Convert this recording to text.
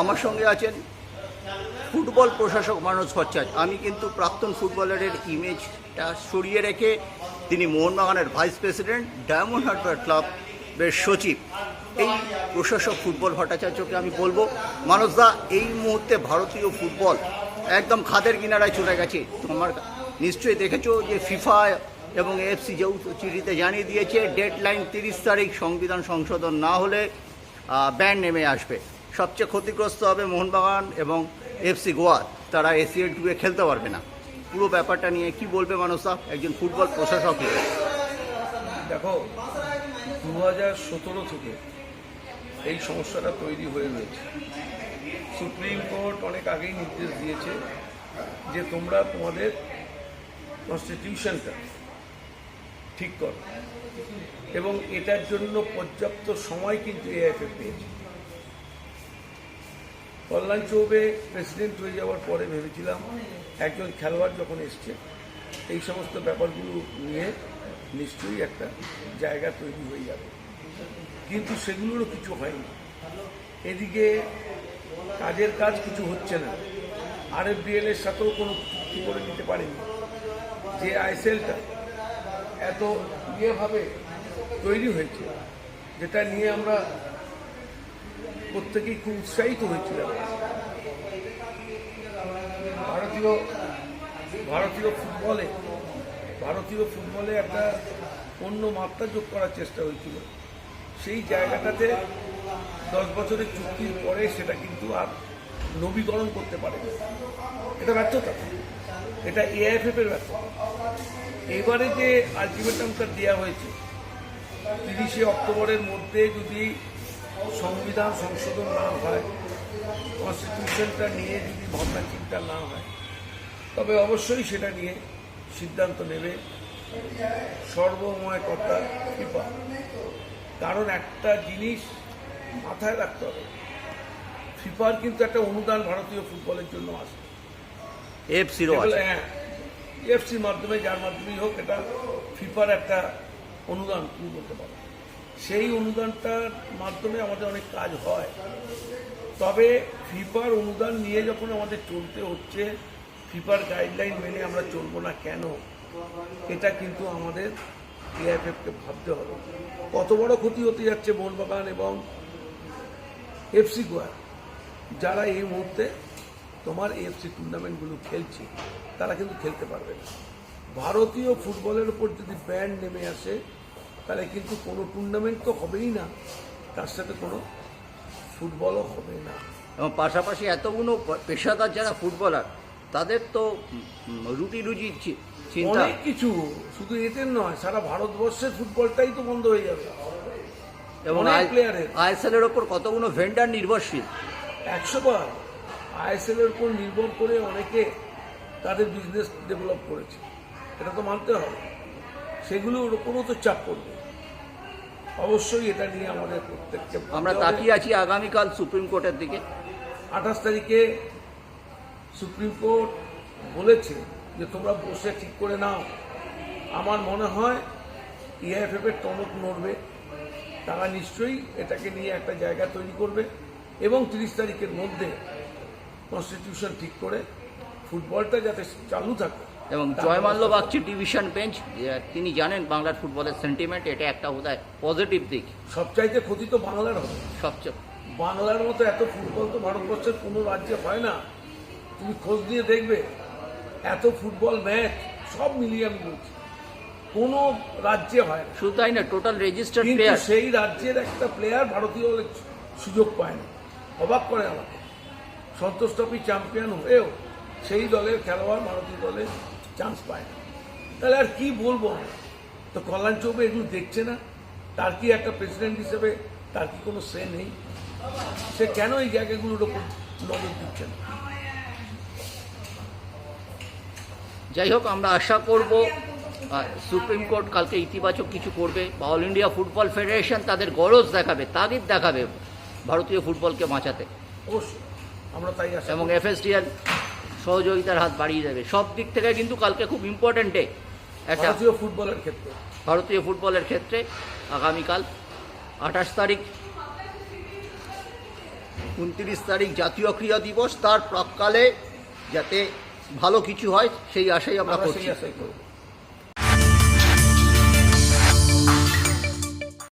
আমার সঙ্গে আছেন ফুটবল প্রশাসক মানস ভট্টাচার্য। আমি কিন্তু প্রাক্তন ফুটবলারের ইমেজটা সরিয়ে রেখে তিনি মোহনবাগানের ভাইস প্রেসিডেন্ট, ডায়মন্ড হারবার ক্লাবের সচিব। এই প্রশাসক ফুটবল ভট্টাচার্যকে আমি বলব মানসদা এই মুহূর্তে ভারতীয় ফুটবল একদম খাদের কিনারায় চলে গেছে। তোমার নিশ্চয়ই দেখেছ যে ফিফা এবং এফসি যৌথ চিঠিতে জানিয়ে দিয়েছে ডেড লাইন তিরিশ তারিখ সংবিধান সংশোধন না হলে ব্যান নেমে আসবে। সবচেয়ে ক্ষতিগ্রস্ত হবে মোহনবাগান এবং এফসি গোয়া। তারা এসিএল টুয়ে খেলতে পারবে না। পুরো ব্যাপারটা নিয়ে কি বলবে মানসদা একজন ফুটবল প্রশাসক দেখো দু হাজার সতেরো থেকে এই সমস্যাটা তৈরি হয়ে রয়েছে সুপ্রিম কোর্ট অনেক আগেই নির্দেশ দিয়েছে যে তোমরা তোমাদের কনস্টিটিউশনটা ঠিক করো। এবং এটার জন্য পর্যাপ্ত সময় কিন্তু এআইএফএ পেয়েছে। কল্যাণ চৌবে প্রেসিডেন্ট হয়ে যাওয়ার পরে ভেবেছিলাম একজন খেলোয়াড় যখন এসছে, এই সমস্ত ব্যাপারগুলো নিয়ে নিশ্চয়ই একটা জায়গা তৈরি হয়ে যাবে। কিন্তু সেগুলোরও কিছু হয়নি। এদিকে কাজের কাজ কিছু হচ্ছে না। আর এফ এর সাথেও কোনো চুক্তি করে নিতে পারেনি। যে আইসেলটা এত ইয়েভাবে তৈরি হয়েছে, যেটা নিয়ে আমরা প্রত্যেকেই খুব উৎসাহিত হয়েছিলাম ভারতীয় ভারতীয় ফুটবলে ভারতীয় ফুটবলে একটা অন্য মাত্রা যোগ করার চেষ্টা হয়েছিল। সেই জায়গাটাতে দশ বছরের চুক্তির পরে সেটা কিন্তু আর নবীকরণ করতে পারে এটা ব্যর্থতা। এটা এআইএফএফ এর ব্যর্থতা। এবারে যে আলটিমেটামটা দেওয়া হয়েছে, তিরিশে অক্টোবরের মধ্যে যদি সংবিধান সংশোধন না হয় কনস্টিটিউশনটা নিয়ে যদি ভাবনা চিন্তা না হয় তবে অবশ্যই সেটা নিয়ে সিদ্ধান্ত নেবে সর্বময় কর্তা ফিফা কারণ একটা জিনিস মাথায় রাখতে হবে ফিফার কিন্তু একটা অনুদান ভারতীয় ফুটবলের জন্য আসে এফসিরও আছে। হ্যাঁ এফসির মাধ্যমে যার মাধ্যমেই হোক এটা ফিফার একটা অনুদান তুমি বলতে পারো। সেই অনুদানটার মাধ্যমে আমাদের অনেক কাজ হয়। তবে ফিফার অনুদান নিয়ে যখন আমাদের চলতে হচ্ছে, ফিফার গাইডলাইন মেনে আমরা চলবো না কেন, এটা কিন্তু আমাদের এআইএফকে ভাবতে হবে। কত বড় ক্ষতি হতে যাচ্ছে মোহনবাগান এবং এফসি গোয়া। যারা এই মুহূর্তে তোমার এফসি টুর্নামেন্টগুলো খেলছে, তারা কিন্তু খেলতে পারবে না। ভারতীয় ফুটবলের উপর যদি ব্যান্ড নেমে আসে তাহলে কিন্তু কোনো টুর্নামেন্ট তো হবেই না। তার সাথে কোনো ফুটবলও হবে না। এবং পাশাপাশি এতগুলো পেশাদার যারা ফুটবলার তাদের তো রুটি রুজি চিন্তা। অনেক কিছু শুধু এদের নয় সারা ভারতবর্ষের ফুটবলটাই তো বন্ধ হয়ে যাবে। এবং আইএসএল এর ওপর কতগুলো ভেন্ডার নির্ভরশীল? একশো বার আইএসএল এর উপর নির্ভর করে অনেকে তাদের বিজনেস ডেভেলপ করেছে। এটা তো মানতে হবে। সেগুলোর উপরও তো চাপ পড়বে। অবশ্যই এটা নিয়ে আমাদের প্রত্যেককে আমরা তাকিয়ে আছি আগামীকাল সুপ্রিম কোর্টের দিকে। আঠাশ তারিখে সুপ্রিম কোর্ট বলেছে যে তোমরা বসে ঠিক করে নাও। আমার মনে হয় ইআইএফএফ এর টনক নড়বে। তারা নিশ্চয়ই এটাকে নিয়ে একটা জায়গা তৈরি করবে এবং তিরিশ তারিখের মধ্যে কনস্টিটিউশন ঠিক করে ফুটবলটা যাতে চালু থাকে। এবং জয়মাল্য বাগচি ডিভিশন বেঞ্চ তিনি জানেন বাংলার ফুটবলের সেন্টিমেন্ট এটা একটা বোধহয় পজিটিভ দিক। সবচাইতে ক্ষতি তো বাংলার হবে। সবচেয়ে বাংলার মতো এত ফুটবল তো ভারতবর্ষের কোনো রাজ্যে হয় না। তুমি খোঁজ নিয়ে দেখবে এত ফুটবল ম্যাচ সব মিলিয়ে আমি বলছি কোনো রাজ্যে হয় না। শুধু তাই না টোটাল রেজিস্টার্ড কিন্তু প্লেয়ার সেই রাজ্যের একটা প্লেয়ার ভারতীয় সুযোগ পায় না। অবাক করে আমাকে। সন্তোষ ট্রফি চ্যাম্পিয়ন হয়েও সেই দলের খেলোয়াড় ভারতীয় দলে চান্স পায় না। তাহলে আর কি বলব আমরা? তো কল্যাণ চৌবে এগুলো দেখছে না তার কি একটা প্রেসিডেন্ট হিসেবে তার কি কোনো সে নেই? সে কেন এই জায়গাগুলোর ওপর নজর দিচ্ছে না? যাই হোক আমরা আশা করব সুপ্রিম কোর্ট কালকে ইতিবাচক কিছু করবে। বা অল ইন্ডিয়া ফুটবল ফেডারেশন তাদের গরজ দেখাবে তাগিদ দেখাবে ভারতীয় ফুটবলকে বাঁচাতে। অবশ্যই আমরা তাই এবং। এফএসডিএল সহযোগিতার হাত বাড়িয়ে দেবে। সব দিক থেকে কিন্তু কালকে খুব ইম্পর্টেন্ট ডে একটা ভারতীয় ফুটবলের ক্ষেত্রে। ভারতীয় ফুটবলের ক্ষেত্রে আগামীকাল আঠাশ তারিখ। উনত্রিশ তারিখ জাতীয় ক্রীড়া দিবস। তার প্রাককালে যাতে ভালো কিছু হয় সেই আশাই আমরা করছি।